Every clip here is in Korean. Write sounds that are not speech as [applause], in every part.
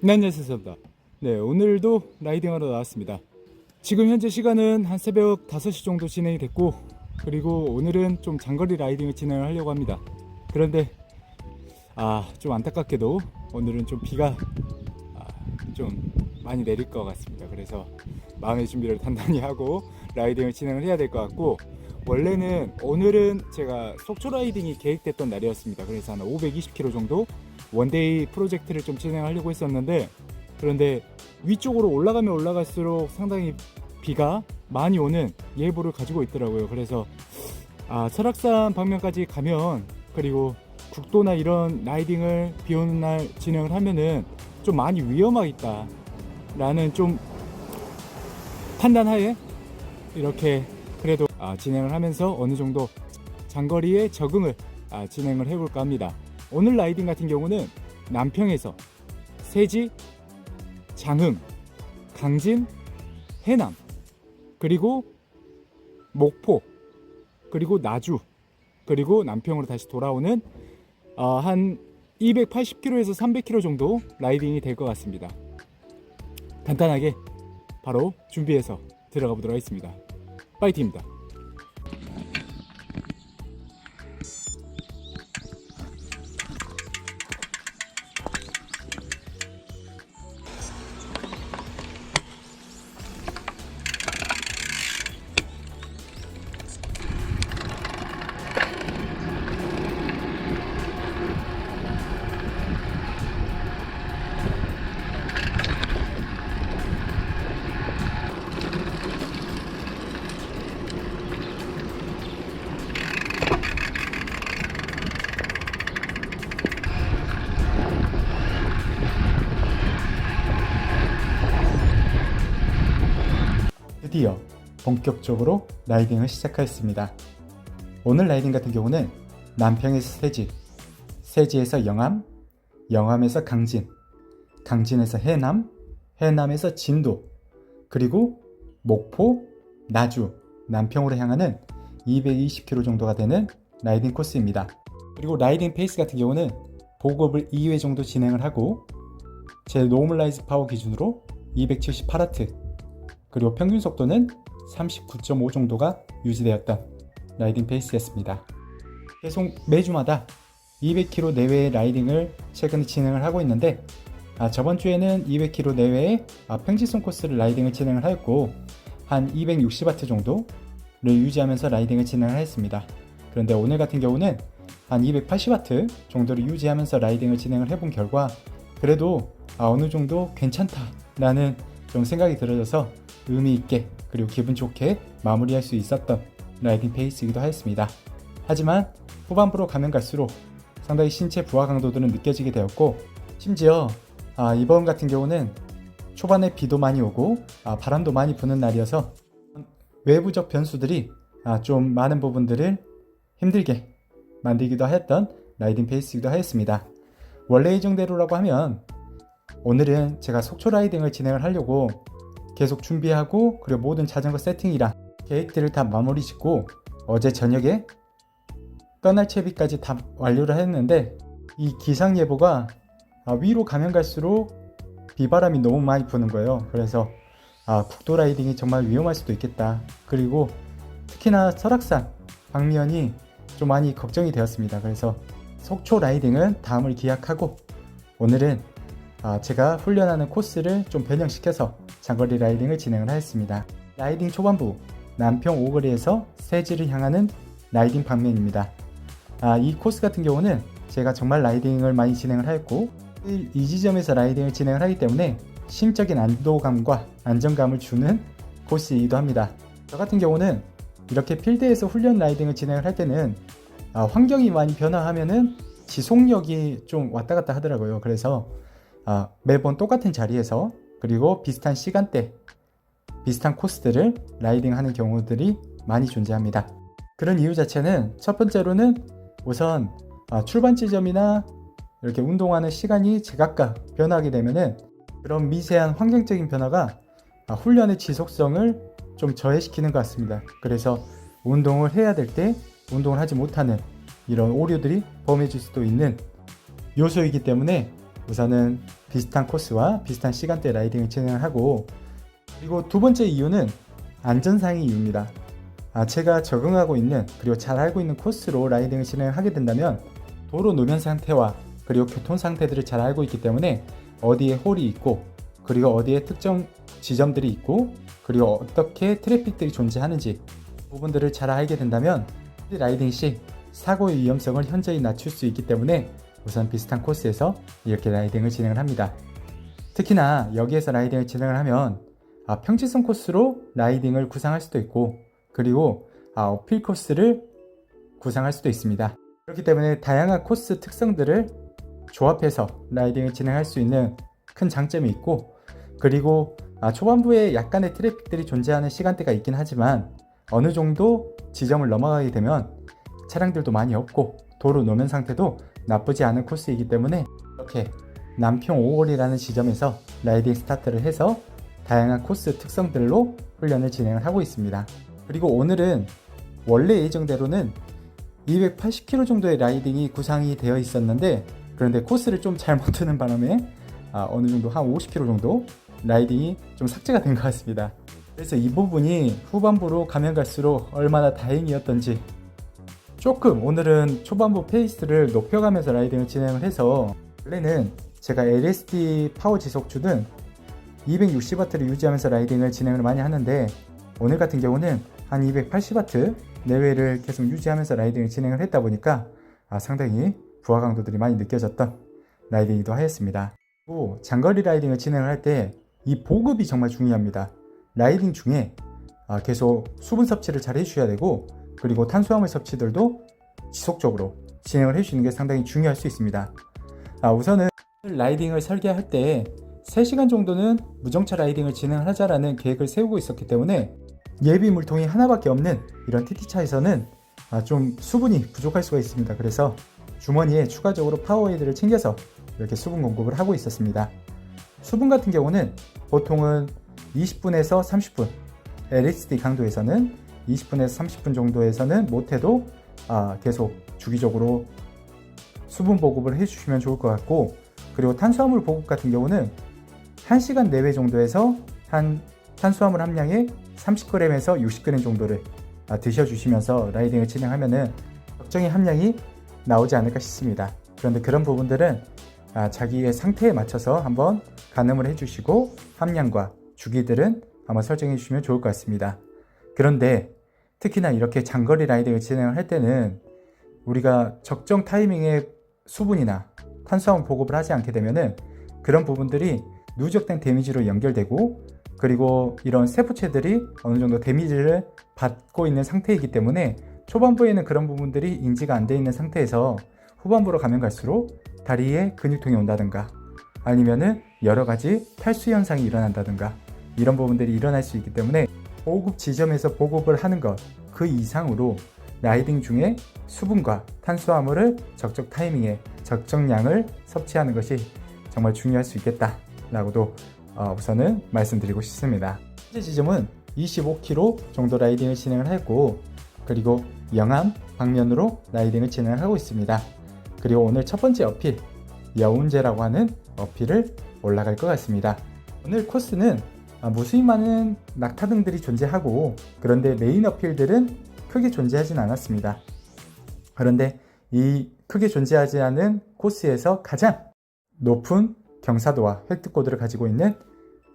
네, 안녕하십니까. 네, 오늘도 라이딩하러 나왔습니다. 지금 현재 시간은 한 새벽 5시 정도 진행이 됐고, 그리고 오늘은 좀 장거리 라이딩을 진행을 하려고 합니다. 그런데, 아, 좀 안타깝게도 오늘은 좀 비가 아, 좀 많이 내릴 것 같습니다. 그래서 마음의 준비를 단단히 하고 라이딩을 진행을 해야 될 것 같고, 원래는 오늘은 제가 속초 라이딩이 계획됐던 날이었습니다. 그래서 한 520km 정도 원데이 프로젝트를 좀 진행하려고 했었는데 그런데 위쪽으로 올라가면 올라갈수록 상당히 비가 많이 오는 예보를 가지고 있더라고요. 그래서 아, 설악산 방면까지 가면 그리고 국도나 이런 라이딩을 비 오는 날 진행을 하면은 좀 많이 위험하겠다 라는 좀 판단하에 이렇게 그래도 아, 진행을 하면서 어느 정도 장거리에 적응을 아, 진행을 해볼까 합니다. 오늘 라이딩 같은 경우는 남평에서 세지, 장흥, 강진, 해남, 그리고 목포, 그리고 나주, 그리고 남평으로 다시 돌아오는 어, 한 280km에서 300km 정도 라이딩이 될 것 같습니다. 간단하게 바로 준비해서 들어가 보도록 하겠습니다. 파이팅입니다. 본격적으로 라이딩을 시작하였습니다. 오늘 라이딩 같은 경우는 남평에서 세지, 세지에서 영암, 영암에서 강진, 강진에서 해남, 해남에서 진도, 그리고 목포, 나주, 남평으로 향하는 220km 정도가 되는 라이딩 코스입니다. 그리고 라이딩 페이스 같은 경우는 보급을 2회 정도 진행을 하고 제 노멀라이즈 파워 기준으로 278와트 그리고 평균 속도는 39.5 정도가 유지되었던 라이딩 페이스였습니다. 계속 매주마다 200km 내외의 라이딩을 최근에 진행을 하고 있는데 아, 저번 주에는 200km 내외의 아, 평지선 코스를 라이딩을 진행을 하였고 한 260W 정도를 유지하면서 라이딩을 진행을 했습니다. 그런데 오늘 같은 경우는 한 280W 정도를 유지하면서 라이딩을 진행을 해본 결과 그래도 아, 어느 정도 괜찮다라는 좀 생각이 들어져서 의미 있게 그리고 기분 좋게 마무리할 수 있었던 라이딩 페이스이기도 하였습니다. 하지만 후반부로 가면 갈수록 상당히 신체 부하 강도들은 느껴지게 되었고 심지어 아, 이번 같은 경우는 초반에 비도 많이 오고 아, 바람도 많이 부는 날이어서 외부적 변수들이 아, 좀 많은 부분들을 힘들게 만들기도 하였던 라이딩 페이스이기도 하였습니다. 원래 예정대로라고 하면 오늘은 제가 속초 라이딩을 진행을 하려고 계속 준비하고 그리고 모든 자전거 세팅이랑 계획들을 다 마무리 짓고 어제 저녁에 떠날 채비까지 다 완료를 했는데 이 기상 예보가 아, 위로 가면 갈수록 비바람이 너무 많이 부는 거예요. 그래서 아, 국도 라이딩이 정말 위험할 수도 있겠다. 그리고 특히나 설악산 방면이 좀 많이 걱정이 되었습니다. 그래서 속초 라이딩은 다음을 기약하고 오늘은 아, 제가 훈련하는 코스를 좀 변형시켜서 장거리 라이딩을 진행을 하였습니다. 라이딩 초반부 남평 오거리에서 세지를 향하는 라이딩 방면입니다. 아, 이 코스 같은 경우는 제가 정말 라이딩을 많이 진행을 하였고 이 지점에서 라이딩을 진행을 하기 때문에 심적인 안도감과 안정감을 주는 코스이기도 합니다. 저 같은 경우는 이렇게 필드에서 훈련 라이딩을 진행을 할 때는 아, 환경이 많이 변화하면은 지속력이 좀 왔다 갔다 하더라고요. 그래서 아, 매번 똑같은 자리에서 그리고 비슷한 시간대, 비슷한 코스들을 라이딩하는 경우들이 많이 존재합니다. 그런 이유 자체는 첫 번째로는 우선 아, 출발 지점이나 이렇게 운동하는 시간이 제각각 변하게 되면은 그런 미세한 환경적인 변화가 아, 훈련의 지속성을 좀 저해시키는 것 같습니다. 그래서 운동을 해야 될 때 운동을 하지 못하는 이런 오류들이 범해질 수도 있는 요소이기 때문에 우선은 비슷한 코스와 비슷한 시간대 라이딩을 진행을 하고 그리고 두 번째 이유는 안전상의 이유입니다. 아, 제가 적응하고 있는 그리고 잘 알고 있는 코스로 라이딩을 진행하게 된다면 도로 노면 상태와 그리고 교통 상태들을 잘 알고 있기 때문에 어디에 홀이 있고 그리고 어디에 특정 지점들이 있고 그리고 어떻게 트래픽들이 존재하는지 부분들을 잘 알게 된다면 라이딩 시 사고의 위험성을 현저히 낮출 수 있기 때문에 우선 비슷한 코스에서 이렇게 라이딩을 진행을 합니다. 특히나 여기에서 라이딩을 진행을 하면 아, 평지성 코스로 라이딩을 구상할 수도 있고 그리고 아, 어필 코스를 구상할 수도 있습니다. 그렇기 때문에 다양한 코스 특성들을 조합해서 라이딩을 진행할 수 있는 큰 장점이 있고 그리고 아, 초반부에 약간의 트래픽들이 존재하는 시간대가 있긴 하지만 어느 정도 지점을 넘어가게 되면 차량들도 많이 없고 도로 노면 상태도 나쁘지 않은 코스이기 때문에 이렇게 남평 5월이라는 지점에서 라이딩 스타트를 해서 다양한 코스 특성들로 훈련을 진행을 하고 있습니다. 그리고 오늘은 원래 예정대로는 280km 정도의 라이딩이 구상이 되어 있었는데 그런데 코스를 좀 잘못 [laughs] 트는 바람에 아, 어느 정도 한 50km 정도 라이딩이 좀 삭제가 된 것 같습니다. 그래서 이 부분이 후반부로 가면 갈수록 얼마나 다행이었던지 조금 오늘은 초반부 페이스를 높여가면서 라이딩을 진행을 해서 원래는 제가 LSD 파워 지속주는 260W를 유지하면서 라이딩을 진행을 많이 하는데 오늘 같은 경우는 한 280W 내외를 계속 유지하면서 라이딩을 진행을 했다 보니까 아, 상당히 부하 강도들이 많이 느껴졌던 라이딩이기도 하였습니다. 또 장거리 라이딩을 진행을 할 때 이 보급이 정말 중요합니다. 라이딩 중에 아, 계속 수분 섭취를 잘 해주셔야 되고 그리고 탄수화물 섭취들도 지속적으로 진행을 해주시는 게 상당히 중요할 수 있습니다. 아, 우선은 라이딩을 설계할 때 3시간 정도는 무정차 라이딩을 진행하자라는 계획을 세우고 있었기 때문에 예비 물통이 하나밖에 없는 이런 TT차에서는 아, 좀 수분이 부족할 수가 있습니다. 그래서 주머니에 추가적으로 파워에이드를 챙겨서 이렇게 수분 공급을 하고 있었습니다. 수분 같은 경우는 보통은 20분에서 30분, LSD 강도에서는 20분에서 30분 정도에서는 못해도 아, 계속 주기적으로 수분 보급을 해주시면 좋을 것 같고 그리고 탄수화물 보급 같은 경우는 1시간 내외 정도에서 한 탄수화물 함량의 30g에서 60g 정도를 아, 드셔주시면서 라이딩을 진행하면은 적정의 함량이 나오지 않을까 싶습니다. 그런데 그런 부분들은 아, 자기의 상태에 맞춰서 한번 가늠을 해주시고 함량과 주기들은 한번 설정해 주시면 좋을 것 같습니다. 그런데 특히나 이렇게 장거리 라이딩을 진행을 할 때는 우리가 적정 타이밍에 수분이나 탄수화물 보급을 하지 않게 되면은 그런 부분들이 누적된 데미지로 연결되고 그리고 이런 세포체들이 어느 정도 데미지를 받고 있는 상태이기 때문에 초반부에는 그런 부분들이 인지가 안 돼 있는 상태에서 후반부로 가면 갈수록 다리에 근육통이 온다든가 아니면은 여러 가지 탈수 현상이 일어난다든가 이런 부분들이 일어날 수 있기 때문에 보급 지점에서 보급을 하는 것 그 이상으로 라이딩 중에 수분과 탄수화물을 적적 타이밍에 적정량을 섭취하는 것이 정말 중요할 수 있겠다라고도 어, 우선은 말씀드리고 싶습니다. 현재 지점은 25km 정도 라이딩을 진행을 했고 그리고 영암 방면으로 라이딩을 진행을 하고 있습니다. 그리고 오늘 첫 번째 어필 여운제라고 하는 어필을 올라갈 것 같습니다. 오늘 코스는 아, 무수히 많은 낙타등들이 존재하고 그런데 메인 어필들은 크게 존재하진 않았습니다. 그런데 이 크게 존재하지 않은 코스에서 가장 높은 경사도와 획득고도를 가지고 있는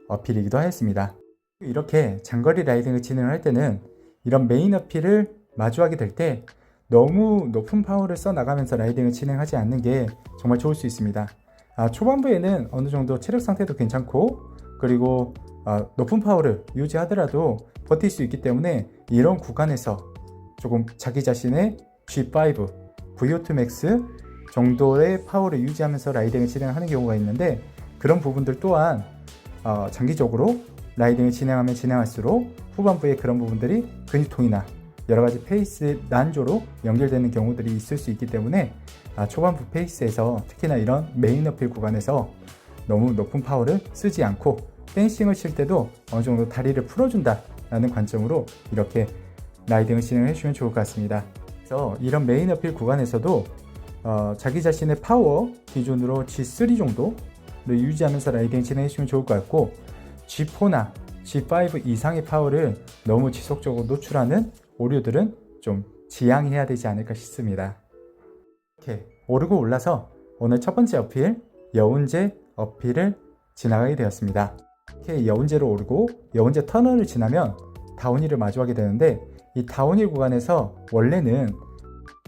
어필이기도 하였습니다. 이렇게 장거리 라이딩을 진행할 때는 이런 메인 어필을 마주하게 될 때 너무 높은 파워를 써 나가면서 라이딩을 진행하지 않는 게 정말 좋을 수 있습니다. 아, 초반부에는 어느 정도 체력 상태도 괜찮고 그리고 아, 높은 파워를 유지하더라도 버틸 수 있기 때문에 이런 구간에서 조금 자기 자신의 G5, VO2 max 정도의 파워를 유지하면서 라이딩을 진행하는 경우가 있는데 그런 부분들 또한 어, 장기적으로 라이딩을 진행하면 진행할수록 후반부에 그런 부분들이 근육통이나 여러 가지 페이스 난조로 연결되는 경우들이 있을 수 있기 때문에 아, 초반부 페이스에서 특히나 이런 메인 어필 구간에서 너무 높은 파워를 쓰지 않고 댄싱을 칠 때도 어느 정도 다리를 풀어준다라는 관점으로 이렇게 라이딩을 진행해 주시면 좋을 것 같습니다. 그래서 이런 메인 어필 구간에서도 어, 자기 자신의 파워 기준으로 G3 정도 유지하면서 라이딩 진행해 주시면 좋을 것 같고 G4나 G5 이상의 파워를 너무 지속적으로 노출하는 오류들은 좀 지양해야 되지 않을까 싶습니다. 이렇게 오르고 올라서 오늘 첫 번째 어필 여운제 어필을 지나가게 되었습니다. 이렇게 여운제로 오르고 여운제 터널을 지나면 다운힐을 마주하게 되는데 이 다운힐 구간에서 원래는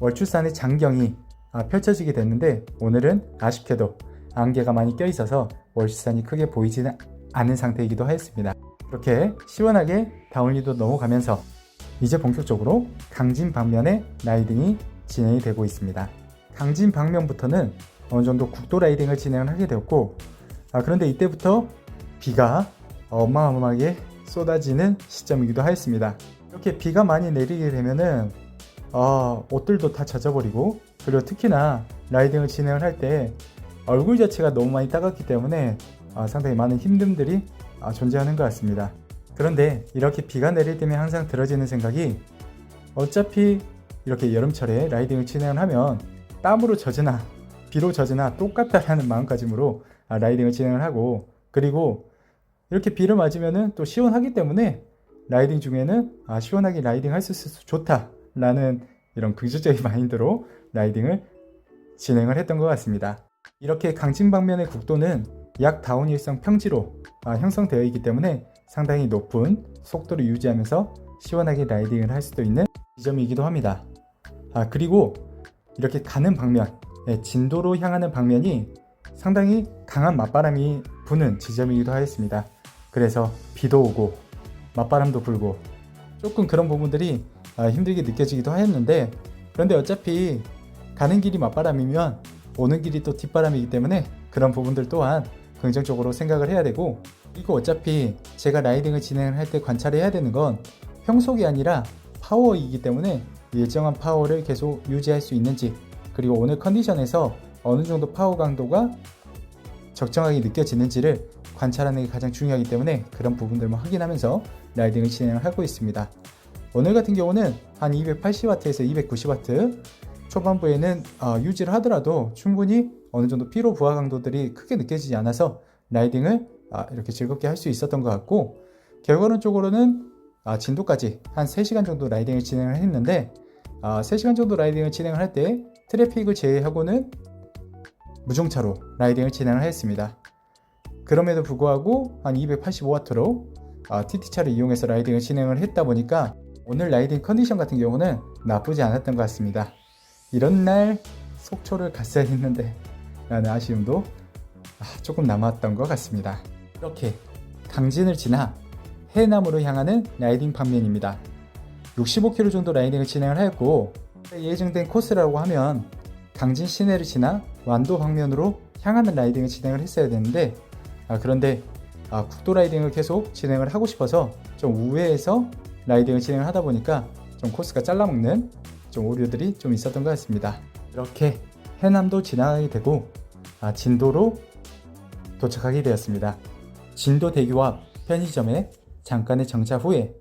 월출산의 장경이 아, 펼쳐지게 됐는데 오늘은 아쉽게도 안개가 많이 껴 있어서 월출산이 크게 보이지는 않은 상태이기도 하였습니다. 이렇게 시원하게 다운힐도 넘어가면서 이제 본격적으로 강진 방면의 라이딩이 진행이 되고 있습니다. 강진 방면부터는 어느 정도 국도 라이딩을 진행을 하게 되었고 아, 그런데 이때부터 비가 어마어마하게 쏟아지는 시점이기도 하였습니다. 이렇게 비가 많이 내리게 되면은 아, 옷들도 다 젖어버리고 그리고 특히나 라이딩을 진행을 할 때 얼굴 자체가 너무 많이 따갑기 때문에 아, 상당히 많은 힘듦들이 아, 존재하는 것 같습니다. 그런데 이렇게 비가 내릴 때면 항상 들어지는 생각이 어차피 이렇게 여름철에 라이딩을 진행을 하면 땀으로 젖으나 비로 젖으나 똑같다라는 마음가짐으로 아, 라이딩을 진행을 하고 그리고 이렇게 비를 맞으면은 또 시원하기 때문에 라이딩 중에는 아, 시원하게 라이딩 할 수 있어서 좋다라는 이런 긍정적인 [laughs] 마인드로 라이딩을 진행을 했던 것 같습니다. 이렇게 강진 방면의 국도는 약 다운힐성 평지로 아, 형성되어 있기 때문에 상당히 높은 속도를 유지하면서 시원하게 라이딩을 할 수도 있는 지점이기도 합니다. 아, 그리고 이렇게 가는 방면, 예, 진도로 향하는 방면이 상당히 강한 맞바람이 부는 지점이기도 하였습니다. 그래서 비도 오고 맞바람도 불고 조금 그런 부분들이 아, 힘들게 느껴지기도 하였는데 그런데 어차피 가는 길이 맞바람이면 오는 길이 또 뒷바람이기 때문에 그런 부분들 또한 긍정적으로 생각을 해야 되고 이거 어차피 제가 라이딩을 진행을 할때 관찰해야 되는 건 평속이 아니라 파워이기 때문에 일정한 파워를 계속 유지할 수 있는지 그리고 오늘 컨디션에서 어느 정도 파워 강도가 적정하게 느껴지는지를 관찰하는 게 가장 중요하기 때문에 그런 부분들만 확인하면서 라이딩을 진행을 하고 있습니다. 오늘 같은 경우는 한 280W에서 290W 초반부에는 어, 유지를 하더라도 충분히 어느 정도 피로 부하 강도들이 크게 느껴지지 않아서 라이딩을 아, 이렇게 즐겁게 할 수 있었던 것 같고 결과론적으로는 아, 진도까지 한 3시간 정도 라이딩을 진행을 했는데 아, 3시간 정도 라이딩을 진행을 할 때 트래픽을 제외하고는 무중차로 라이딩을 진행을 했습니다. 그럼에도 불구하고 한 285W로 아, TT차를 이용해서 라이딩을 진행을 했다 보니까 오늘 라이딩 컨디션 같은 경우는 나쁘지 않았던 것 같습니다. 이런 날 속초를 갔어야 했는데 라는 아쉬움도 아, 조금 남았던 것 같습니다. 이렇게 강진을 지나 해남으로 향하는 라이딩 방면입니다. 65km 정도 라이딩을 진행을 하였고 예정된 코스라고 하면 강진 시내를 지나 완도 방면으로 향하는 라이딩을 진행을 했어야 되는데 아, 그런데 아, 국도 라이딩을 계속 진행을 하고 싶어서 좀 우회해서 라이딩을 진행을 하다 보니까 좀 코스가 잘라먹는 좀 오류들이 좀 있었던 것 같습니다. 이렇게 해남도 지나가게 되고 아, 진도로 도착하게 되었습니다. 진도 대교 앞 편의점에 잠깐의 정차 후에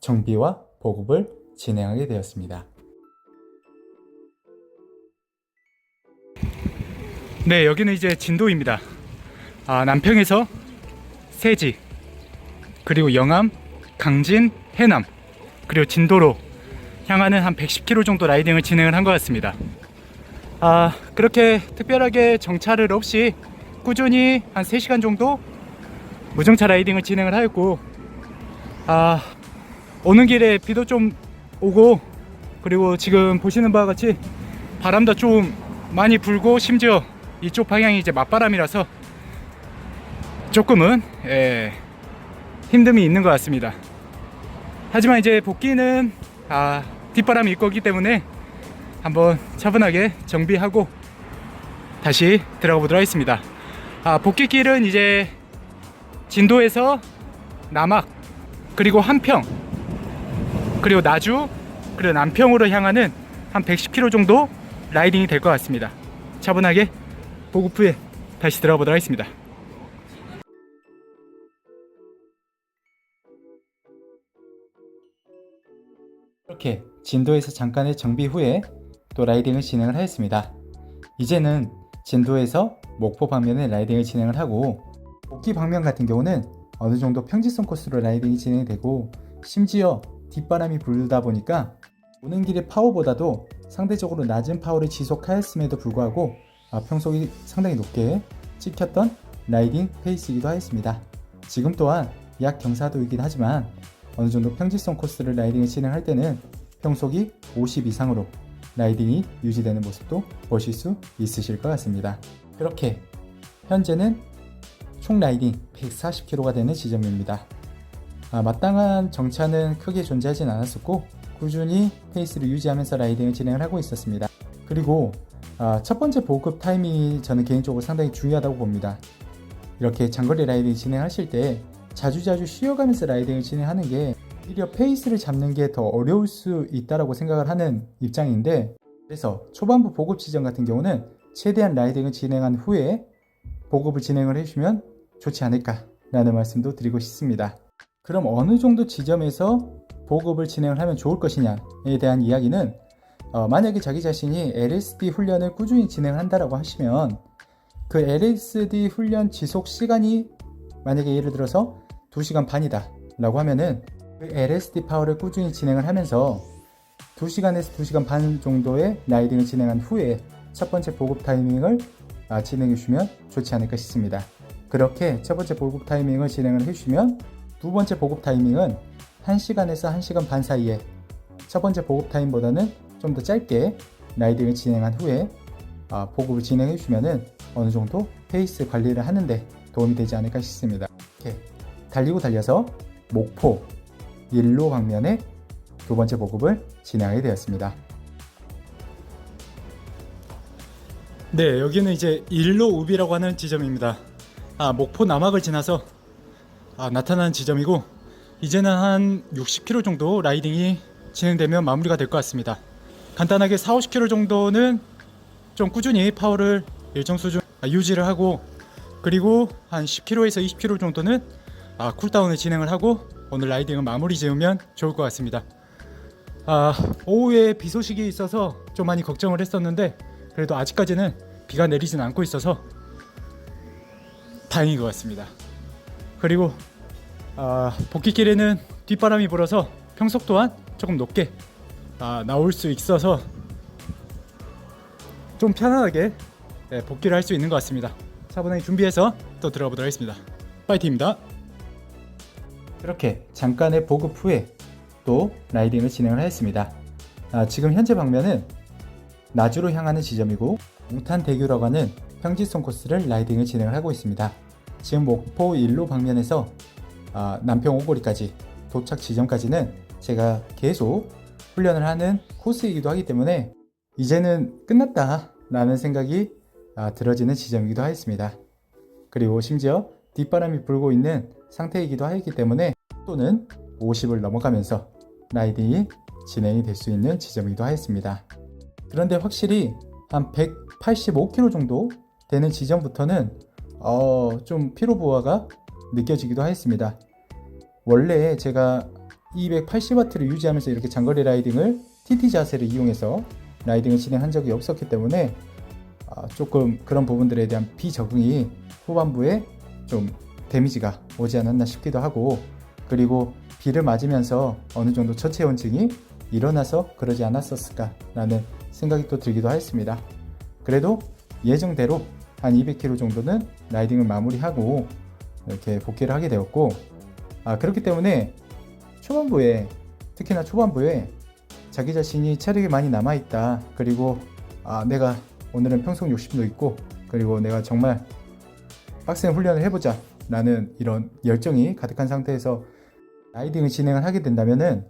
정비와 보급을 진행하게 되었습니다. 네, 여기는 이제 진도입니다. 아, 남평에서 세지, 그리고 영암, 강진, 해남, 그리고 진도로 향하는 한 110km 정도 라이딩을 진행을 한 것 같습니다. 아, 그렇게 특별하게 정차를 없이 꾸준히 한 3시간 정도 무정차 라이딩을 진행을 하였고, 아, 오는 길에 비도 좀 오고, 그리고 지금 보시는 바와 같이 바람도 좀 많이 불고, 심지어 이쪽 방향이 이제 맞바람이라서 조금은 예, 힘듦이 있는 것 같습니다. 하지만 이제 복귀는 아, 뒷바람이 있 거기 때문에 한번 차분하게 정비하고 다시 들어가 보도록 하겠습니다. 아, 복귀길은 이제 진도에서 남악 그리고 한평 그리고 나주 그리고 남평으로 향하는 한 110km 정도 라이딩이 될 것 같습니다. 차분하게 보급 후에 다시 들어가 보도록 하겠습니다. 이렇게 진도에서 잠깐의 정비 후에 또 라이딩을 진행을 하였습니다. 이제는 진도에서 목포 방면에 라이딩을 진행을 하고 복귀 방면 같은 경우는 어느 정도 평지성 코스로 라이딩이 진행이 되고 심지어 뒷바람이 불다 보니까 오는 길의 파워보다도 상대적으로 낮은 파워를 지속하였음에도 불구하고 아, 평속이 상당히 높게 찍혔던 라이딩 페이스이기도 하였습니다. 지금 또한 약 경사도이긴 하지만 어느 정도 평지성 코스를 라이딩을 진행할 때는 평속이 50 이상으로 라이딩이 유지되는 모습도 보실 수 있으실 것 같습니다. 그렇게 현재는 총 라이딩 140km가 되는 지점입니다. 아, 마땅한 정차는 크게 존재하진 않았었고 꾸준히 페이스를 유지하면서 라이딩을 진행을 하고 있었습니다. 그리고 아, 첫 번째 보급 타이밍이 저는 개인적으로 상당히 중요하다고 봅니다. 이렇게 장거리 라이딩 진행하실 때 자주자주 쉬어가면서 라이딩을 진행하는 게 오히려 페이스를 잡는 게 더 어려울 수 있다라고 생각을 하는 입장인데 그래서 초반부 보급 지점 같은 경우는 최대한 라이딩을 진행한 후에 보급을 진행을 해주시면 좋지 않을까라는 말씀도 드리고 싶습니다. 그럼 어느 정도 지점에서 보급을 진행을 하면 좋을 것이냐에 대한 이야기는 어, 만약에 자기 자신이 LSD 훈련을 꾸준히 진행을 한다라고 하시면 그 LSD 훈련 지속 시간이 만약에 예를 들어서 2시간 반이다 라고 하면은 그 LSD 파워를 꾸준히 진행을 하면서 2시간에서 2시간 반 정도의 라이딩을 진행한 후에 첫 번째 보급 타이밍을 아, 진행해 주시면 좋지 않을까 싶습니다. 그렇게 첫 번째 보급 타이밍을 진행을 해 주시면 두 번째 보급 타이밍은 1시간에서 1시간 반 사이에 첫 번째 보급 타임보다는 좀 더 짧게 라이딩을 진행한 후에 아, 보급을 진행해 주시면은 어느 정도 페이스 관리를 하는데 도움이 되지 않을까 싶습니다. 이렇게 달리고 달려서 목포 일로 방면에 두 번째 보급을 진행하게 되었습니다. 네, 여기는 이제 일로 우비라고 하는 지점입니다. 아, 목포 남학을 지나서 아, 나타나는 지점이고 이제는 한 60km 정도 라이딩이 진행되면 마무리가 될 것 같습니다. 간단하게 4, 50km 정도는 좀 꾸준히 파워를 일정 수준 아, 유지를 하고 그리고 한 10km에서 20km 정도는 아, 쿨다운을 진행을 하고 오늘 라이딩을 마무리 지으면 좋을 것 같습니다. 아, 오후에 비 소식이 있어서 좀 많이 걱정을 했었는데 그래도 아직까지는 비가 내리진 않고 있어서 다행인 것 같습니다. 그리고 아, 복귀길에는 뒷바람이 불어서 평속 또한 조금 높게 아, 나올 수 있어서 좀 편안하게 네, 복귀를 할 수 있는 것 같습니다. 차분하게 준비해서 또 들어가 보도록 하겠습니다. 파이팅입니다. 그렇게 잠깐의 보급 후에 또 라이딩을 진행을 하였습니다. 아, 지금 현재 방면은 나주로 향하는 지점이고 웅탄대교라고 하는 평지성 코스를 라이딩을 진행을 하고 있습니다. 지금 목포 일로 방면에서 아, 남평 오거리까지 도착 지점까지는 제가 계속 훈련을 하는 코스이기도 하기 때문에 이제는 끝났다 라는 생각이 아, 들어지는 지점이기도 하였습니다. 그리고 심지어 뒷바람이 불고 있는 상태이기도 하였기 때문에 또는 50을 넘어가면서 라이딩이 진행이 될 수 있는 지점이기도 하였습니다. 그런데 확실히 한 185km 정도 되는 지점부터는 어, 좀 피로 부하가 느껴지기도 하였습니다. 원래 제가 280W를 유지하면서 이렇게 장거리 라이딩을 TT 자세를 이용해서 라이딩을 진행한 적이 없었기 때문에 아, 조금 그런 부분들에 대한 비적응이 후반부에 좀 데미지가 오지 않았나 싶기도 하고 그리고 비를 맞으면서 어느 정도 저체온증이 일어나서 그러지 않았었을까라는 생각이 또 들기도 하였습니다. 그래도 예정대로 한 200km 정도는 라이딩을 마무리하고 이렇게 복귀를 하게 되었고 아, 그렇기 때문에 초반부에 특히나 초반부에 자기 자신이 체력이 많이 남아 있다 그리고 아, 내가 오늘은 평속 60도 있고 그리고 내가 정말 빡센 훈련을 해보자 라는 이런 열정이 가득한 상태에서 라이딩을 진행을 하게 된다면은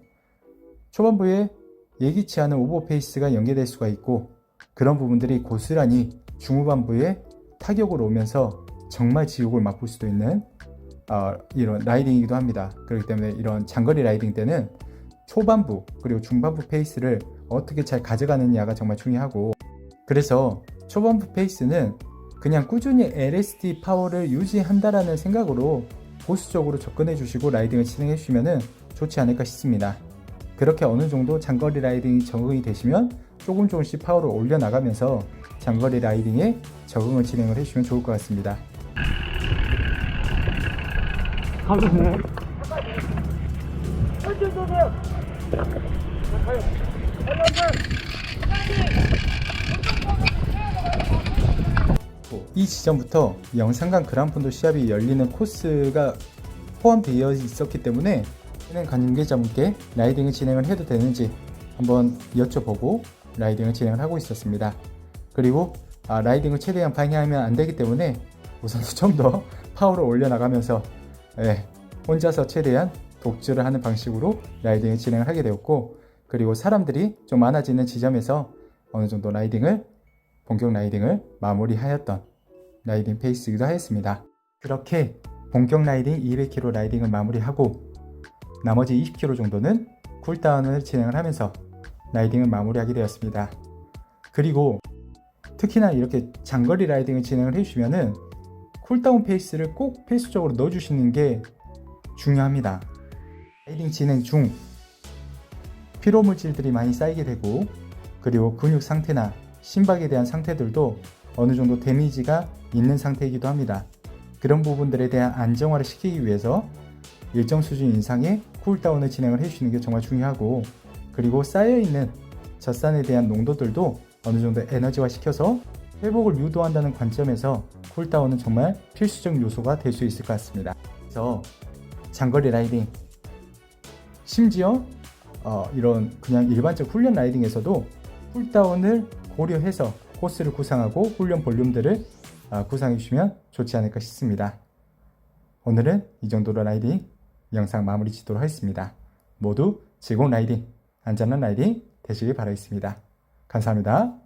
초반부에 예기치 않은 오버페이스가 연계될 수가 있고 그런 부분들이 고스란히 중후반부에 타격으로 오면서 정말 지옥을 맛볼 수도 있는 어, 이런 라이딩이기도 합니다. 그렇기 때문에 이런 장거리 라이딩 때는 초반부 그리고 중반부 페이스를 어떻게 잘 가져가느냐가 정말 중요하고 그래서 초반부 페이스는 그냥 꾸준히 LSD 파워를 유지한다라는 생각으로 보수적으로 접근해 주시고 라이딩을 진행해 주시면 좋지 않을까 싶습니다. 그렇게 어느 정도 장거리 라이딩이 적응이 되시면 조금 조금씩 파워를 올려 나가면서 장거리 라이딩에 적응을 진행을 해주시면 좋을 것 같습니다. 가보네. 이 지점부터 영산강 그란폰도 시합이 열리는 코스가 포함되어 있었기 때문에 관계자분께 라이딩을 진행을 해도 되는지 한번 여쭤보고 라이딩을 진행을 하고 있었습니다. 그리고 아, 라이딩을 최대한 방해하면 안 되기 때문에 우선 좀 더 파워를 올려나가면서 예, 혼자서 최대한 독주를 하는 방식으로 라이딩을 진행을 하게 되었고 그리고 사람들이 좀 많아지는 지점에서 어느 정도 라이딩을 본격 라이딩을 마무리하였던 라이딩 페이스이기도 하였습니다. 그렇게 본격 라이딩 200km 라이딩을 마무리하고 나머지 20km 정도는 쿨다운을 진행을 하면서 라이딩을 마무리하게 되었습니다. 그리고 특히나 이렇게 장거리 라이딩을 진행을 해주시면은 쿨다운 페이스를 꼭 필수적으로 넣어주시는 게 중요합니다. 라이딩 진행 중 피로 물질들이 많이 쌓이게 되고 그리고 근육 상태나 심박에 대한 상태들도 어느 정도 데미지가 있는 상태이기도 합니다. 그런 부분들에 대한 안정화를 시키기 위해서 일정 수준 이상의 쿨다운을 진행을 해주시는 게 정말 중요하고 그리고 쌓여있는 젖산에 대한 농도들도 어느 정도 에너지화 시켜서 회복을 유도한다는 관점에서 쿨다운은 정말 필수적 요소가 될 수 있을 것 같습니다. 그래서 장거리 라이딩 심지어 어, 이런 그냥 일반적 훈련 라이딩에서도 쿨다운을 고려해서 코스를 구상하고 훈련 볼륨들을 아, 구상해 주시면 좋지 않을까 싶습니다. 오늘은 이 정도로 라이딩 영상 마무리 짓도록 하겠습니다. 모두 즐거운 라이딩, 안전한 라이딩 되시길 바라겠습니다. 감사합니다.